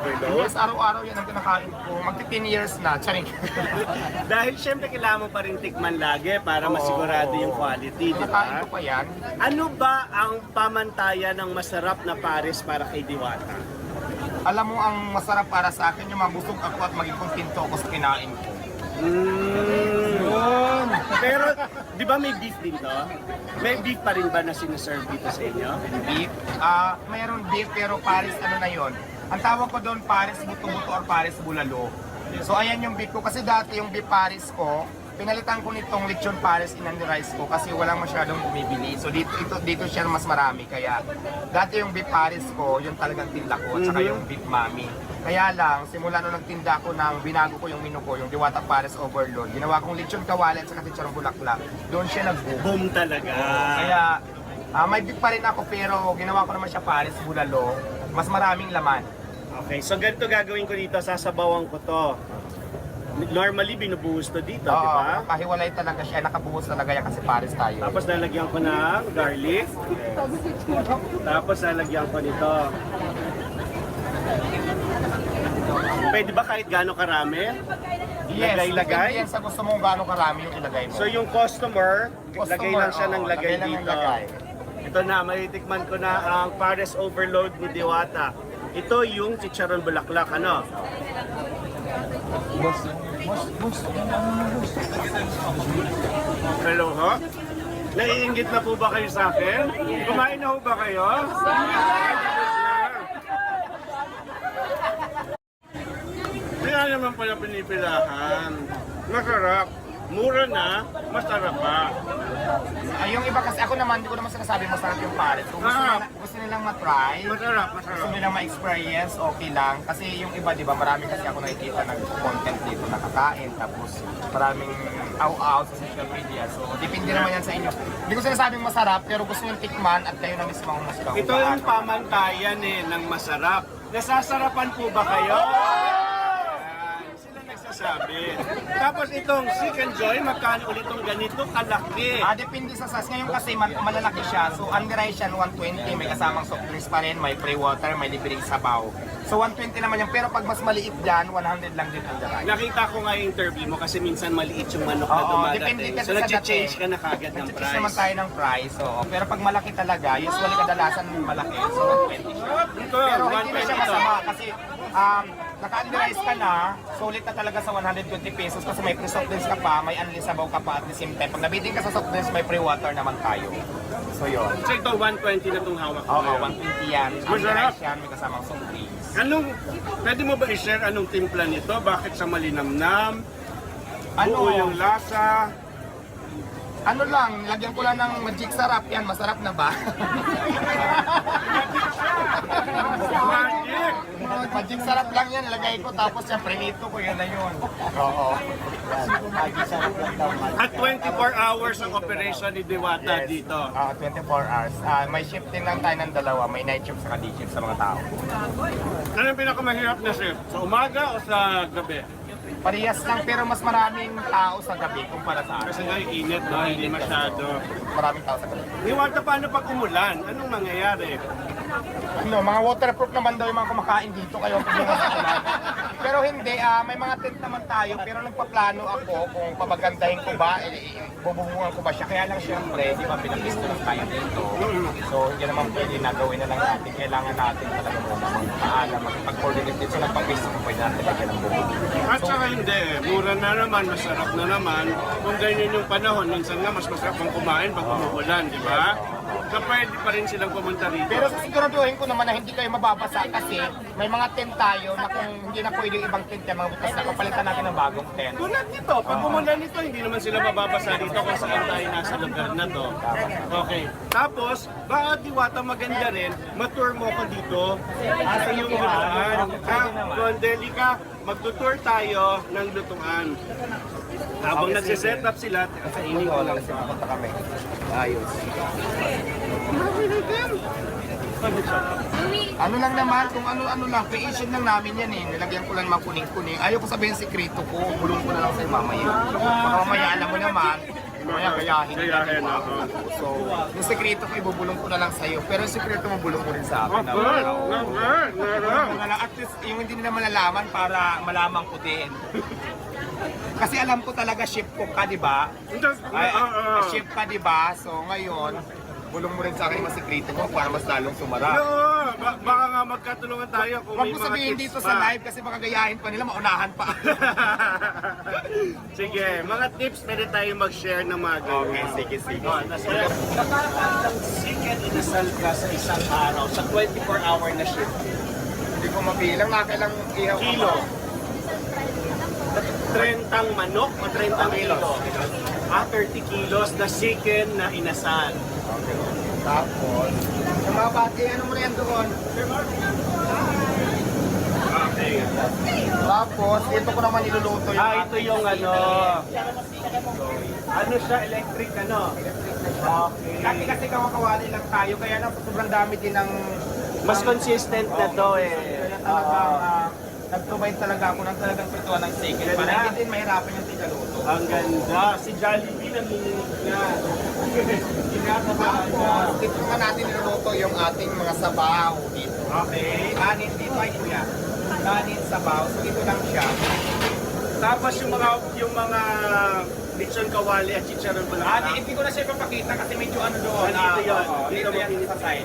Yes, araw-araw yan ang kinakain ko. Magti 10 years na. Charing. Dahil syempre kailangan mo pa rin tikman lagi para masigurado yung quality, di Kinakain ba? pa yan. Ano ba ang pamantayan ng masarap na pares para kay Diwata? Alam mo, ang masarap para sa akin, yung mabusog ako at maging kontento ako sa kinain ko. Mm. Pero, di ba may beef din to? May beef pa rin ba na sinaserve dito sa inyo? Beef. Ah, mayroon beef pero pares ano na yon. Ang tawag ko doon pares buto-buto or pares bulalo. So ayan yung beef ko kasi dati yung beef pares ko, pinalitan ko nitong lechon pares in rice ko kasi walang masyadong bumibili. So dito ito, dito siya mas marami kaya dati yung beef pares ko, yung talagang tinda ko at saka Mhm. yung beef mami. Kaya lang, simula nung nagtinda ko ng binago ko yung menu ko, yung Diwata Pares Overload, ginawa kong lechon kawali at saka chicharong bulaklak. Doon siya nag-boom. Boom talaga. Kaya ah, may beef pa rin ako pero ginawa ko naman siya pares bulalo. Mas maraming laman. Okay, so ganito gagawin ko dito, sasabawan ko to. Normally, binubuhos to dito, di Oo, ba? kahiwalay talaga siya. Nakabuhos talaga yan kasi pares tayo. Tapos lalagyan ko ng garlic. Tapos lalagyan ko nito. Pwede ba kahit gaano karami? yes, Lagay-lagay? depende yan sa gusto mong gaano karami yung ilagay mo. So yung customer, Customer, lagay lang siya ng oo, lagay lagay lang ng dito. lagay. Ito na, matitikman ko na ang Pares Overload ni Diwata. Ito yung chicharon bulaklak, ano? Hello ho? Naiingit na po ba kayo sa akin? Kumain na ho ba kayo? Kaya naman pala pinipilahan. Masarap. Mura na, masarap pa. Ay, yung iba kasi ako naman, hindi ko naman sinasabi masarap yung pares. Kung gusto, Ah. nila, gusto nilang matry, Masarap, gusto masarap. nilang ma-experience, okay lang. Kasi yung iba, di ba, marami kasi ako nakikita ng content dito nakakain. Tapos maraming aw-aw sa social media. So, depende naman yan sa inyo. Hindi ko sinasabing masarap, pero gusto nyo tikman at kayo na mismo ang musga. Ito yung pamantayan eh, ng masarap. Nasasarapan po ba kayo? Nagsasabi. Tapos itong Seek and Joy, magkano ulit itong ganito kalaki? Ah, depende sa size. Ngayon kasi man, malalaki siya. So, under rice yan, 120. May kasamang soft drinks pa rin, may free water, may libreng sabaw. So, 120 naman yan. Pero pag mas maliit dyan, 100 lang din under rice. Nakita ko nga yung interview mo kasi minsan maliit yung manok na Oo, depende dumadating. kasi So sa nag-change dating. ka na kagad ng Nag-choose naman price. tayo ng price. Oo. Pero pag malaki talaga, usually kadalasan malaki. So, 120 siya. Ito, Pero hindi na siya 120 to. masama kasi um, naka-underize ka na, sulit na talaga sa 120 pesos kasi may free soft drinks ka pa, may unli sabaw ka pa at the same time. Pag nabitin ka sa soft drinks, may free water naman tayo. So, yun. So ito, 120 na itong hawak ko Oo, ngayon. 120 yan. Masarap. Underize yan, may kasamang soft drinks. Anong, pwede mo ba i-share anong timpla nito? Bakit sa malinamnam? Ano? Buo yung lasa? Ano lang, lagyan ko lang ng magic sarap yan. Masarap na ba? Magic! sarap lang yan. Ilagay ko tapos yung prinito ko. Yan na yun. Oo. Magic sarap lang daw. At 24 hours ang operation ni Diwata dito. Ah, 24 hours. Ah, may shifting lang tayo ng dalawa. May night shift sa day shift sa mga tao. Ano yung pinakamahirap na shift? Sa umaga o sa gabi? Parehas lang pero mas maraming tao sa gabi kumpara sa Kasi araw. nga yung init, no? hindi masyado. Maraming tao sa gabi. Diwata, paano pag umulan? Anong mangyayari? Ano, mga waterproof naman daw yung mga kumakain dito kayo. Pero hindi, ah, may mga tent naman tayo pero nagpaplano ako kung papagandahin ko ba, eh, bububungan ko ba siya. Kaya lang siyempre, di ba pinaglisto lang tayo dito. So hindi naman pwede na gawin na lang natin. Kailangan natin talaga muna magpaalam, magpag-coordinate dito. So nagpag-listo ko pwede natin lagyan ng bubong. At saka hindi, mura na naman, masarap na naman. Kung ganyan yung panahon, minsan nga mas masarap ang kumain pag umuulan, di ba? So pwede pa rin silang pumunta rito. Pero siguraduhin ko naman na hindi kayo mababasa kasi may mga tent tayo na kung hindi na pwede yung ibang tent yan, mga butas na papalitan natin ng bagong tent. Tulad nito, pag umulan nito, hindi naman sila mababasa dito kung saan tayo nasa lugar na to. Okay. Tapos, baka diwata maganda rin, matour mo ko dito sa iyong lutuan. Ha? Gondeli ka, magtutour tayo ng lutuan. Habang nagsiset up sila, Sa inyo ko lang. Ayos. Ano lang naman, kung ano-ano lang, creation lang namin yan eh. Nilagyan ko lang mga kuning-kuning. Ayaw ko sabihin sikreto ko, bulong ko na lang sa'yo mamaya. Baka mamaya alam mo naman, Mamaya gayahin di ba? oo. So, yung sekreto ko, ibubulong ko na lang sa'yo. Pero yung sekreto mo, bulong ko rin sa akin. Wala lang. At least, yung hindi nila malalaman para malaman ko din. Kasi alam ko talaga ship ko ka, di ba? Ay, Ah, ah. ship ka, di ba? So, ngayon, bulong mo rin sa akin sekreto ko para mas lalong sumara. Oo, ba- baka nga magkatulungan tayo kung Huwag may mo mga sabihin tips dito pa. sa live kasi baka gayahin pa nila, maunahan pa. sige, mga tips pwede tayo mag-share ng mga ganyan. okay, sige, sige. Oh, chicken inasal ka sa isang araw sa 24-hour na shift. Hindi ko mabilang, nakailang ihaw ka Kilo. ba? 30 manok o 30 kilo? Ah, 30 kilos na chicken na inasal. Okay. Tapos, yung mga bati, ano mo yan doon? Okay. Tapos, ito ko naman niluluto yung Ah, ito yung ano. Ano siya, electric ano? Okay. Dati kasi kawakawali lang tayo, kaya na sobrang dami din ng... Mas consistent na to eh. Kaya talagang, ah, nag-provide talaga ako ng talagang prituan ng. Ganda. Para hindi din mahirapan yung tinaluto. Ang ganda. Si Jollibee nanginginig na. Dito naman natin niluluto yung ating mga sabaw dito. Okay. Kanin dito ay kuya. Kanin, sabaw. So, ito lang siya. Tapos yung mga yung mga lechon kawali at chicharon Ah, bulaklak. hindi ko na siya ipapakita kasi medyo ano doon. Ah, dito yun. oo, Dito Dito sa side.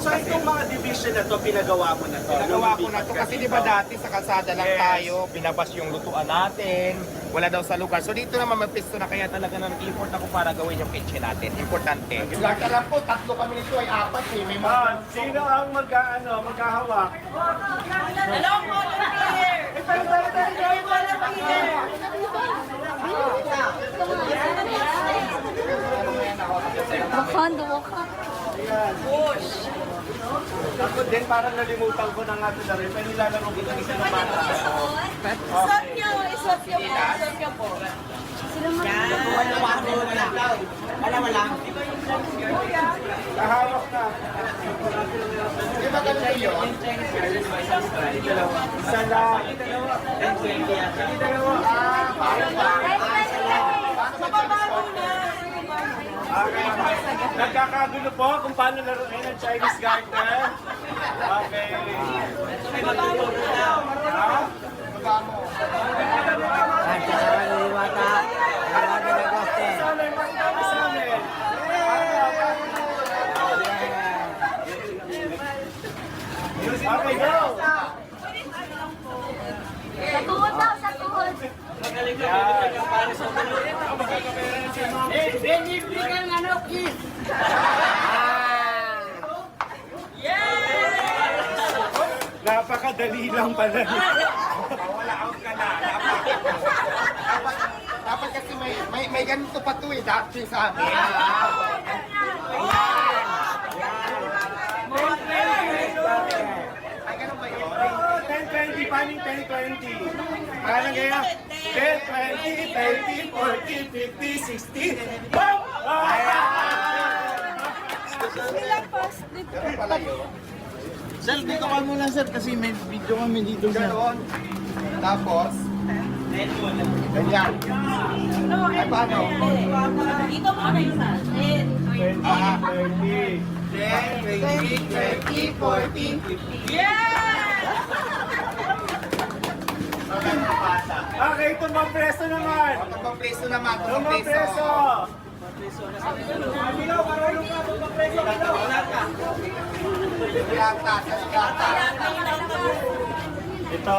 So itong mga division na to, pinagawa mo na to. Pinagawa ko na to kasi di ba dati sa kalsada lang Yes. tayo, binabas yung lutuan natin, wala daw sa lugar. So dito naman may pisto na kaya talaga na nag-import ako para gawin yung kitchen natin. Importante. Lahat alam po, tatlo kami nito ay apat eh. May mga... Ah, sino ang magka, ano, magkahawak? Hello, volunteer! volunteer! Wakanda, Wakanda. Push! Ako din parang nalimutan ko na nga ito na rin. Pero nilalaro ko ng isa ng bata. Isot niyo, isot niyo po, isot niyo po. Kahawak na. Di ba ganun yun? Isa lang. Ah, parang ba? Sa baba. Okay. Nagkakagulo po kung paano laruin ang Chinese garden. Okay. Ha? Sa amin, makikita sa amin. Okay, go! Sa tuhod daw, sa tuhod. Napakadali lang pala. Wala out ka na. Dapat, dapat, kasi may, may, may ganito pa to eh, dati sa amin. Ay, ganun ba yun? 10-20, paning 10-20. Parang kaya, 10, 20, 30, 40, 50, 60. Boom! Ganun pala yun. Sir, dito ka muna sir kasi may video kami dito sir. Ganon. Tapos, ganyan. Ay, paano? Dito muna isa. Ten, Ah, 20. 10, 20, 30, 40, 50. Okay, tumang preso naman. Tumbang preso naman, tumbang preso. preso. Ito.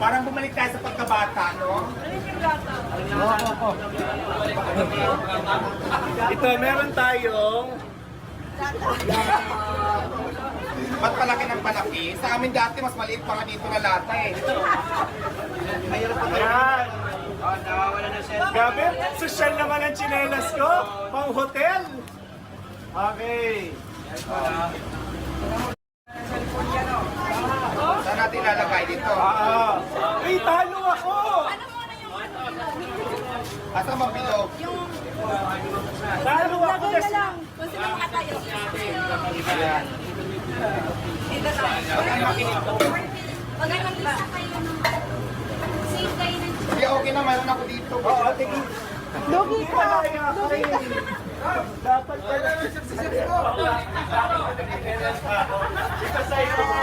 Parang bumalik tayo sa pagkabata, no? Ito, meron tayong Ba't palaki ng palaki? Sa amin dati, mas maliit pa nga dito na lata eh. Ayan. Gabi, social naman ang chinelas ko. Pang hotel. Okay. Saan natin lalagay dito? Ah. Uy, talo ako! Asa mabilog? Talo ako Lagay na kasi. lang. Kung sino mga tayo. Ayan. Dito tayo. Pag nag-isa kayo ng safe kayo ng Hindi, okay na, mayroon ako dito. Oo, tingin. Lugi ka. Lugi ka. Dapat pala. Ito sa'yo mo.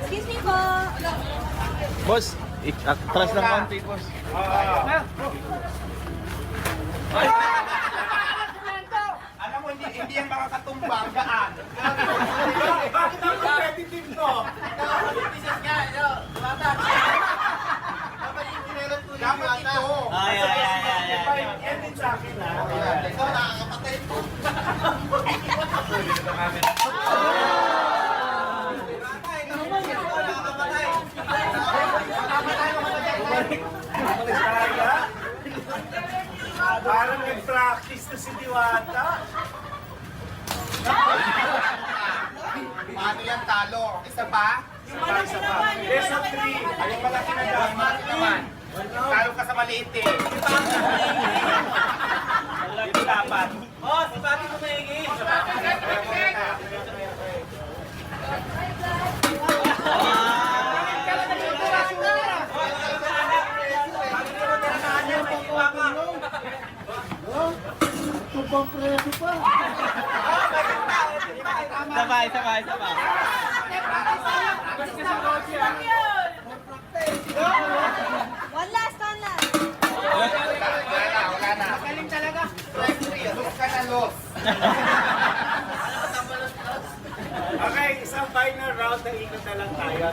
Excuse me po. Boss, ik- atras ng konti, boss. Alam mo, hindi, hindi yan makakatumbang. Gaan. Bakit ang competitive to? Dapat ito. Ay, ay, ay, ay, ay. Yan din sa akin ha. Ikaw nakakapatay po. Kaya? Parang nag-practice na si Diwata. Paano yan talo? Isa pa? Isa pa. Best of three. Ayun malaki na dapat naman. Talo ka sa maliit eh. Dito dapat. Sabay, sabay, sabay. One last, one last. Wala na, wala na. Magaling talaga. Los ka na los. Okay, isang final round na ikot na lang tayo.